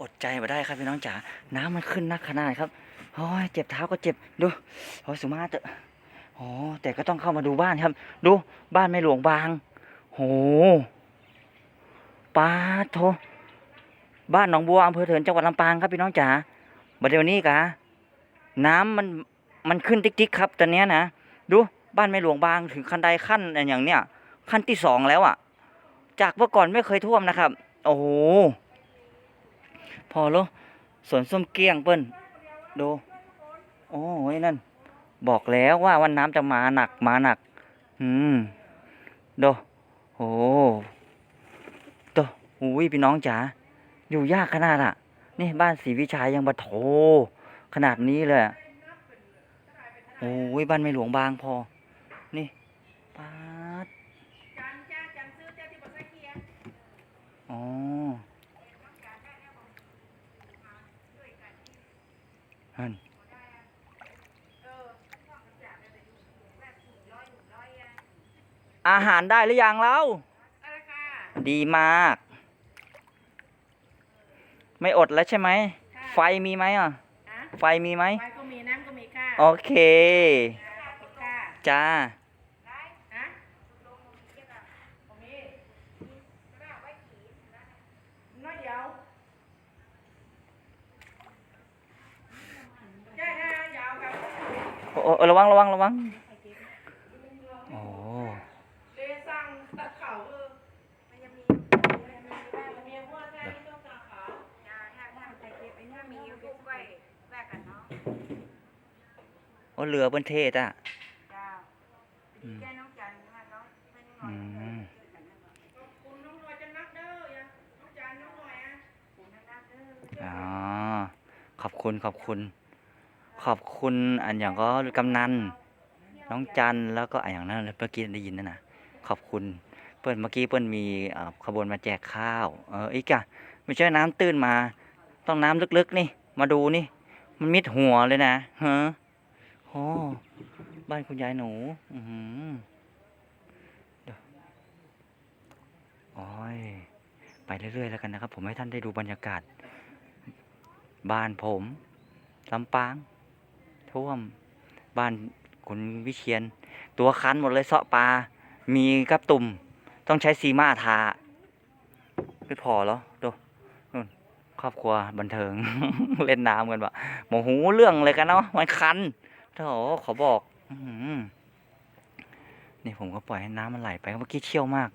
อดใจมาได้ครับพี่น้องจ๋าน้ำมันขึ้นนักขนาดครับโอ้ยเจ็บเท้าก็เจ็บดูโอ้ยสุมาเตอะโอ้แต่ก็ต้องเข้ามาดูบ้านครับ ดูบ้านแม่หลวงบางโหปาโทบ้านหนองบัวอำเภอเถินจังหวัดลำปางครับพี่น้องจ๋าบัดเดี๋ยวนี้กะน้ำมันมันขึ้นติ๊กๆครับตอนเนี้ยนะดูบ้านแม่หลวงบางถึงคันใดขั้นอย่างเนี้ยขั้นที่สองแล้วอะ่ะ จากเมื่อก่อนไม่เคยท่วมนะครับ โอ้โห พอแล้วสวนส้มเกี้ยงเปิ้นดู โอ้ยนั่น บอกแล้วว่าวันน้ำจะมาหนักมาหนัก อืมดูโอ้ตัวอุ้ยพี่น้องจ๋าอยู่ยากขนาดอะ นี่บ้านศรีวิชัยยังบะโถขนาดนี้เลยโอ้ยบ้านไม่หลวงบางพอ นี่ปาดจันจ้าอเจ้าที่บอกใส่เกียร์ อ๋อนั่นเอออาหารได้หรือยังเราอะไรค่ะดีมาก ไม่อดแล้วใช่ไหมค่ะไฟมีไหมอะฮะไฟมีไหมไฟก็มีน้ำก็มีค่ะ โอเคค่ะจ้า ฮะผมมีน้อยเดียวใช่ได้ยาวกับ โอ้โอ้ระวังระวังระวัง โอ้ เลซังตัดเข่าเออมันยังมีมันมีหัวแค่ที่ต้องการขา จ้าถ้าถ้าไปเก็บไอ้เนี่ย มีอยู่ทุกไว้แวกกันเนาะโอ้เรือเปิ้นเทศอะจ้าอืมแกน้องจันว่าน้องเป็นหน่ออืยมคุณน้องหน่อยจะนักเด้อยังน้องจานน้องหน่อยอะคุณนั่นนะเด้ออ๋อขอบคุณขอบคุณ ขอบคุณอันอย่างก็กำนันน้องจันแล้วก็อันอย่างนั้นเมื่อกี้ได้ยินนั่นะขอบคุณเปิ้นเมื่อกี้เปิ้นมีขบวนมาแจกข้าว เอออีกอะไม่ใช่น้ำตื้นมา ต้องน้ำลึกๆนี่ มาดูนี่ มันมิดหัวเลยนะฮะโอ้บ้านคุณยายหนูอือหือโอ้ยไปเรื่อยๆแล้วกันนะครับ ผมให้ท่านได้ดูบรรยากาศ บ้านผมลำปาง ท่วม บ้านคุณวิเชียน ตัวคันหมดเลยเสาะปลา มีกับตุ่ม ต้องใช้ซีมาทาไม่พอแล้วดูนู่นครอบครัวบันเทิง เล่นน้ำกันปะโมโหเรื่องเลยกันเนาะ มันคันโถขอบอก อื้อหือนี่ผมก็ปล่อยให้น้ำมันไหลไปเมื่อกี้เชี่ยวมาก